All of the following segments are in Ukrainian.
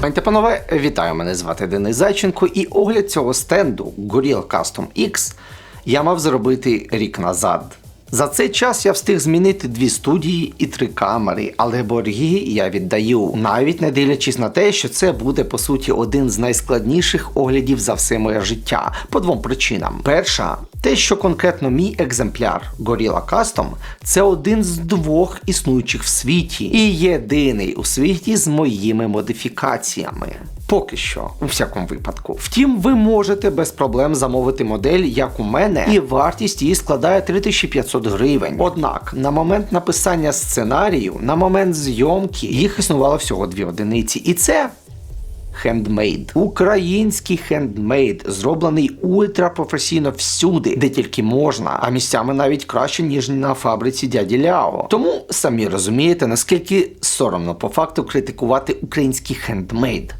Пані панове, вітаю! Мене звати Денис Зайченко, і огляд цього стенду Gorilla Custom X я мав зробити рік назад. За цей час я встиг змінити дві студії і три камери, але борги я віддаю, навіть не дивлячись на те, що це буде по суті один з найскладніших оглядів за все моє життя по двом причинам. Перша, те, що конкретно мій екземпляр Gorilla Custom це один з двох існуючих в світі і єдиний у світі з моїми модифікаціями. Поки що, у всякому випадку. Втім, ви можете без проблем замовити модель, як у мене, і вартість її складає 3500 гривень. Однак, на момент написання сценарію, на момент зйомки, їх існувало всього дві одиниці. І це хендмейд. Український хендмейд, зроблений ультрапрофесійно всюди, де тільки можна, а місцями навіть краще, ніж на фабриці дяді Ляо. Тому самі розумієте, наскільки соромно по факту критикувати український хендмейд.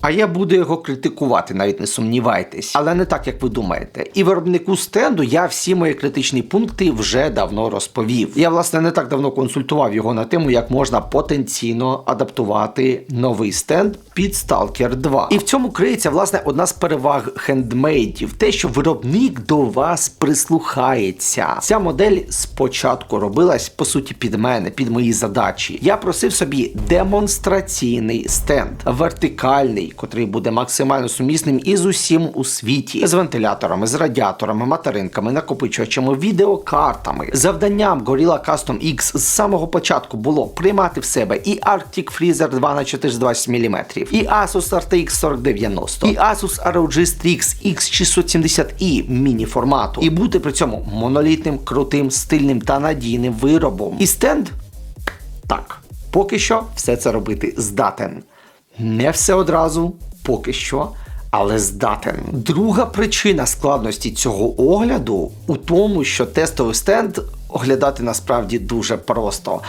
А я буду його критикувати, навіть не сумнівайтесь, але не так, як ви думаєте. І виробнику стенду я всі мої критичні пункти вже давно розповів. Я, власне, не так давно консультував його на тему, як можна потенційно адаптувати новий стенд під Stalker 2. І в цьому криється власне одна з переваг хендмейдів: те, що виробник до вас прислухається. Ця модель спочатку робилась по суті під мене, під мої задачі. Я просив собі демонстраційний стенд, вертикальний, котрий буде максимально сумісним із усім у світі, з вентиляторами, з радіаторами, материнками, накопичувачами, відеокартами. Завданням Gorilla Custom X з самого початку було приймати в себе і Arctic Freezer 2 на 420 мм, і Asus RTX 4090, і Asus ROG Strix X670i міні формату, і бути при цьому монолітним, крутим, стильним та надійним виробом. І стенд так, поки що все це робити здатен. Не все одразу, поки що, але здатен. Друга причина складності цього огляду у тому, що тестовий стенд оглядати насправді дуже просто.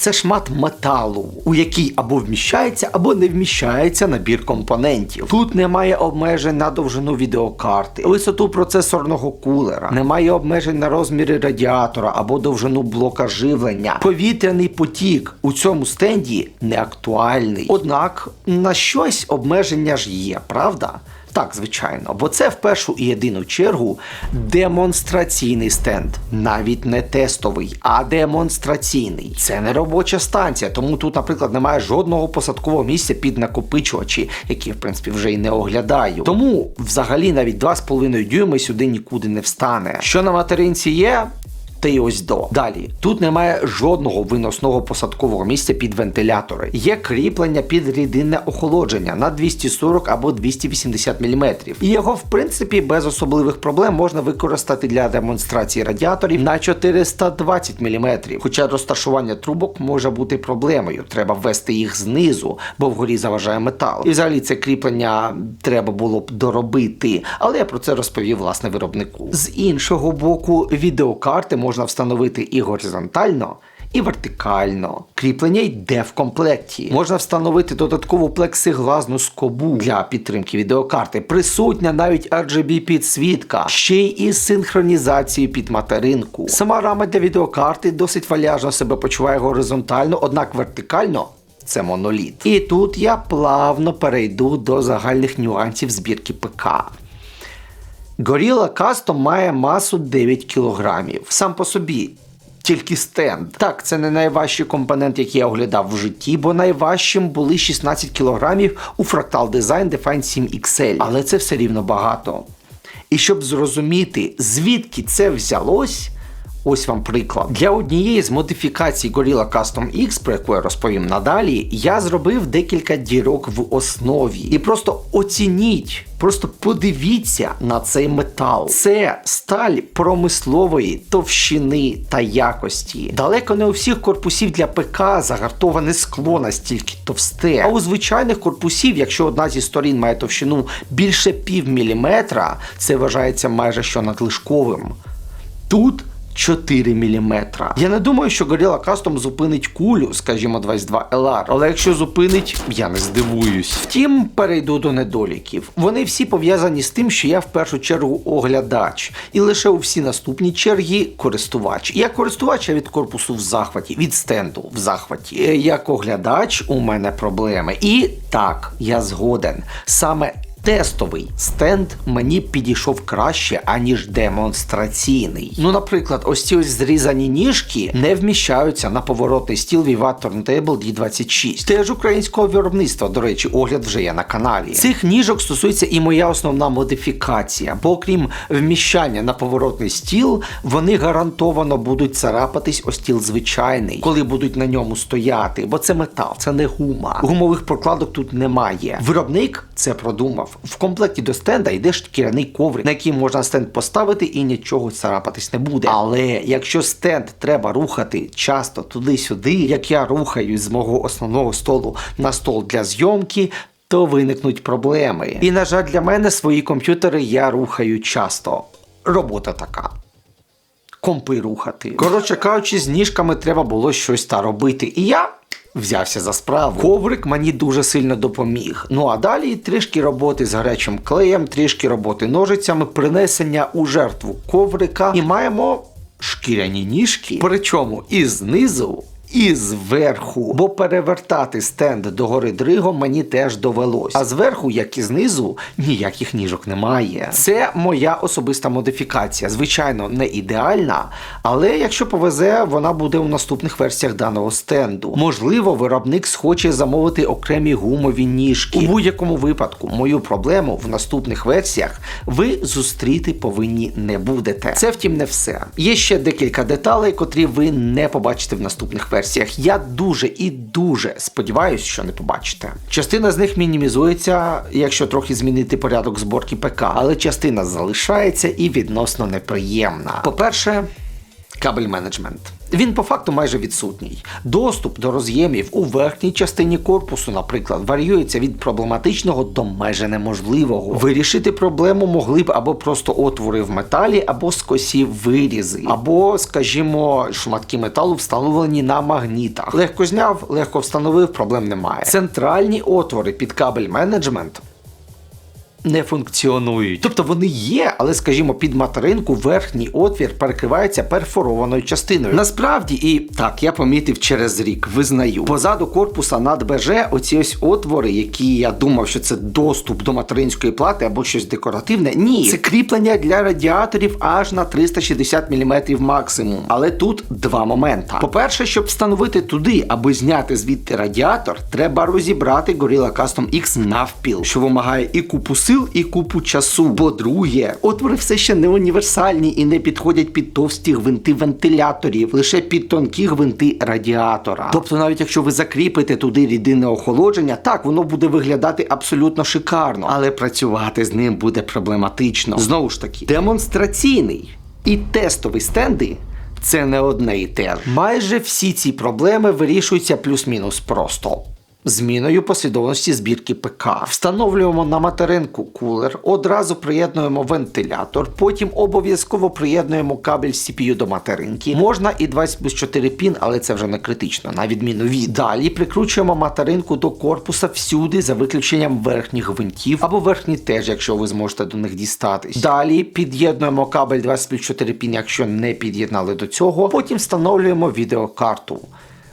Це шмат металу, у який або вміщається, або не вміщається набір компонентів. Тут немає обмежень на довжину відеокарти, висоту процесорного кулера, немає обмежень на розміри радіатора або довжину блока живлення. Повітряний потік у цьому стенді не актуальний. Однак на щось обмеження ж є, правда? Так, звичайно, бо це в першу і єдину чергу демонстраційний стенд, навіть не тестовий, а демонстраційний. Це не робоча станція, тому тут, наприклад, немає жодного посадкового місця під накопичувачі, які в принципі вже й не оглядаю. Тому взагалі навіть 2,5 дюйми сюди нікуди не встане. Що на материнці є? Й ось до. Далі, тут немає жодного виносного посадкового місця під вентилятори. Є кріплення під рідинне охолодження на 240 або 280 мм. І його, в принципі, без особливих проблем можна використати для демонстрації радіаторів на 420 мм. Хоча розташування трубок може бути проблемою. Треба ввести їх знизу, бо вгорі заважає метал. І взагалі це кріплення треба було б доробити. Але я про це розповів власне виробнику. З іншого боку, відеокарти можна встановити і горизонтально. І вертикально. Кріплення йде в комплекті. Можна встановити додаткову плексиглазну скобу для підтримки відеокарти. Присутня навіть RGB підсвітка, ще й із синхронізацією під материнку. Сама рама для відеокарти досить валяжно себе почуває горизонтально, однак вертикально. Це моноліт. І тут я плавно перейду до загальних нюансів збірки ПК. Gorilla Custom має масу 9 кг. Сам по собі. Тільки стенд. Так, це не найважчий компонент, який я оглядав в житті, бо найважчим були 16 кг у Fractal Design Define 7 XL. Але це все рівно багато. І щоб зрозуміти, звідки це взялось, ось вам приклад. Для однієї з модифікацій Gorilla Custom X, про яку я розповім надалі, я зробив декілька дірок в основі. І просто оцініть. Просто подивіться на цей метал. Це сталь промислової товщини та якості. Далеко не у всіх корпусів для ПК загартоване скло настільки товсте. А у звичайних корпусів, якщо одна зі сторін має товщину більше пів міліметра, це вважається майже що надлишковим. Тут 4 мм. Я не думаю, що Gorilla Custom зупинить кулю, скажімо, 22 LR, але якщо зупинить, я не здивуюсь. Втім, перейду до недоліків. Вони всі пов'язані з тим, що я в першу чергу оглядач, і лише у всі наступні черги користувач. Я користувач я від корпусу в захваті, від стенду в захваті. Е, Як оглядач у мене проблеми. І так, я згоден. Саме Тестовий стенд мені підійшов краще, аніж демонстраційний. Ну, наприклад, ось ці ось зрізані ніжки не вміщаються на поворотний стіл Vivat Turntable D26. Теж українського виробництва, до речі, огляд вже є на каналі. Цих ніжок стосується і моя основна модифікація, бо окрім вміщання на поворотний стіл, вони гарантовано будуть царапатись о стіл звичайний, коли будуть на ньому стояти, бо це метал, це не гума. Гумових прокладок тут немає. Виробник це продумав. В комплекті до стенда йде шкіряний коврик, на який можна стенд поставити і нічого царапатись не буде. Але якщо стенд треба рухати часто туди-сюди, як я рухаю з мого основного столу на стол для зйомки. То виникнуть проблеми. І, на жаль, для мене свої комп'ютери я рухаю часто. Робота така. Компи рухати. Коротше кажучи, з ніжками треба було щось та робити. І я взявся за справу. Коврик мені дуже сильно допоміг. Ну а далі трішки роботи з гарячим клеєм, трішки роботи ножицями, принесення у жертву коврика. І маємо шкіряні ніжки. Причому і знизу. І зверху, бо перевертати стенд догори дригом мені теж довелось. А зверху, як і знизу, ніяких ніжок немає. Це моя особиста модифікація. Звичайно, не ідеальна, але якщо повезе, вона буде у наступних версіях даного стенду. Можливо, виробник схоче замовити окремі гумові ніжки. У будь-якому випадку, мою проблему в наступних версіях ви зустріти повинні не будете. Це втім не все. Є ще декілька деталей, котрі ви не побачите в наступних версіях. Я дуже і дуже сподіваюся, що не побачите. Частина з них мінімізується, якщо трохи змінити порядок зборки ПК, але частина залишається і відносно неприємна. По-перше, кабель менеджмент. Він по факту майже відсутній. Доступ до роз'ємів у верхній частині корпусу, наприклад, варіюється від проблематичного до майже неможливого. Вирішити проблему могли б або просто отвори в металі, або скосі вирізи, або, скажімо, шматки металу встановлені на магнітах. Легко зняв, легко встановив, проблем немає. Центральні отвори під кабель менеджмент не функціонують. Тобто вони є, але, скажімо, під материнку верхній отвір перекривається перфорованою частиною. Насправді, і так, я помітив через рік, визнаю. Позаду корпуса над БЖ оці ось отвори, які я думав, що це доступ до материнської плати або щось декоративне. Ні, це кріплення для радіаторів аж на 360 мм максимум. Але тут два моменти. По-перше, щоб встановити туди, аби зняти звідти радіатор, треба розібрати Gorilla Custom X навпіл, що вимагає і купу сил, і купу часу. По-друге, отвори все ще не універсальні і не підходять під товсті гвинти вентиляторів, лише під тонкі гвинти радіатора. Тобто, навіть якщо ви закріпите туди рідинне охолодження, так воно буде виглядати абсолютно шикарно, але працювати з ним буде проблематично. Знову ж таки, демонстраційний і тестовий стенди. Це не одне і те. Майже всі ці проблеми вирішуються плюс-мінус просто. Зміною послідовності збірки ПК. Встановлюємо на материнку кулер, одразу приєднуємо вентилятор, потім обов'язково приєднуємо кабель CPU до материнки. Можна і 20 плюс 4 пін, але це вже не критично, на відміну від. Далі прикручуємо материнку до корпуса всюди за виключенням верхніх гвинтів або верхні теж, якщо ви зможете до них дістатись. Далі під'єднуємо кабель 20 плюс 4 пін, якщо не під'єднали до цього. Потім встановлюємо відеокарту.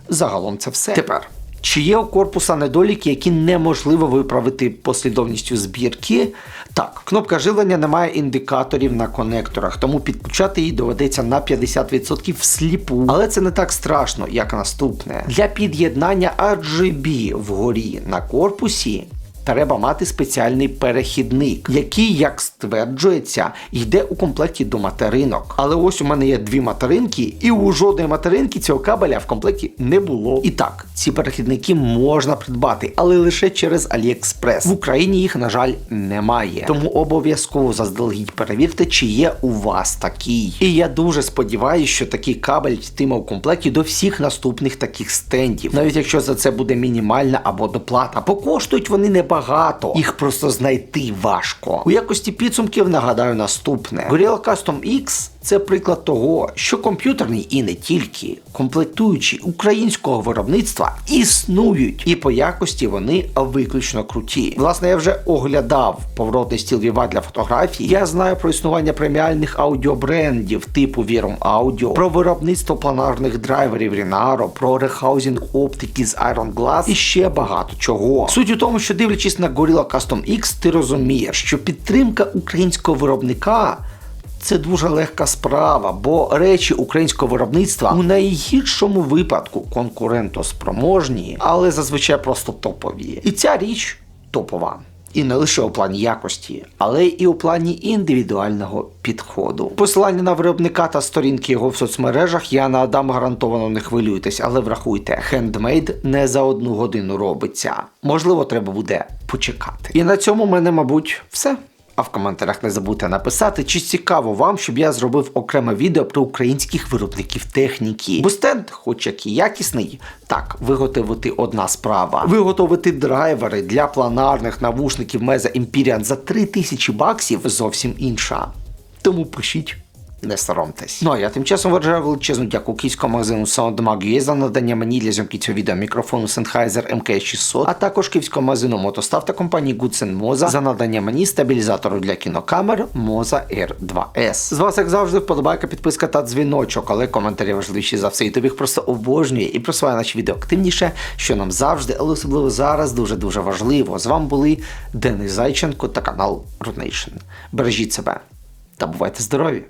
Загалом це все. Тепер. Чи є у корпуса недоліки, які неможливо виправити послідовністю збірки? Так, кнопка живлення не має індикаторів на конекторах, тому підключати її доведеться на 50% всліпу. Але це не так страшно, як наступне. Для під'єднання RGB вгорі на корпусі. Треба мати спеціальний перехідник, який, як стверджується, йде у комплекті до материнок. Але ось у мене є дві материнки, і у жодної материнки цього кабеля в комплекті не було. І так, ці перехідники можна придбати, але лише через AliExpress. В Україні їх, на жаль, немає. Тому обов'язково заздалегідь перевірте, чи є у вас такий. І я дуже сподіваюся, що такий кабель йтиме у комплекті до всіх наступних таких стендів, навіть якщо за це буде мінімальна або доплата. Покоштують вони не багато, їх просто знайти важко. У якості підсумків нагадаю наступне: Gorilla Custom X це приклад того, що комп'ютерні і не тільки комплектуючі українського виробництва існують, і по якості вони виключно круті. Власне, я вже оглядав поворотний стіл Viva для фотографій. Я знаю про існування преміальних аудіобрендів типу Virum Audio, про виробництво планарних драйверів Renaro, про рехаузінг оптики з Iron Glass і ще багато чого. Суть у тому, що дивлячись на Gorilla Custom X, ти розумієш, що підтримка українського виробника. Це дуже легка справа, бо речі українського виробництва у найгіршому випадку конкурентоспроможні, але зазвичай просто топові. І ця річ топова. І не лише у плані якості, але і у плані індивідуального підходу. Посилання на виробника та сторінки його в соцмережах я надам гарантовано не хвилюйтесь, але врахуйте, хендмейд не за одну годину робиться. Можливо, треба буде почекати. І на цьому в мене, мабуть, все. А в коментарях не забудьте написати, чи цікаво вам, щоб я зробив окреме відео про українських виробників техніки. Бо стенд, хоч як і якісний, так, виготовити одна справа. Виготовити драйвери для планарних навушників Meza Imperian за 3000 баксів зовсім інша. Тому пишіть. Не соромтесь. Ну а я тим часом вважаю величезну дяку київському магазину SoundMag.ua за надання мені для зйомки цього відео мікрофону Sennheiser MK600, а також київському магазину Мотостав та компанії Goodsen Moza за надання мені стабілізатору для кінокамер Moza R2S. З вас, як завжди, вподобайка, підписка та дзвіночок, але коментарі важливіші за все. І тобі їх просто обожнює і просуває наші відео активніше, що нам завжди, але особливо зараз дуже-дуже важливо. З вами були Денис Зайченко та канал Nation. Бережіть себе та бувайте здорові!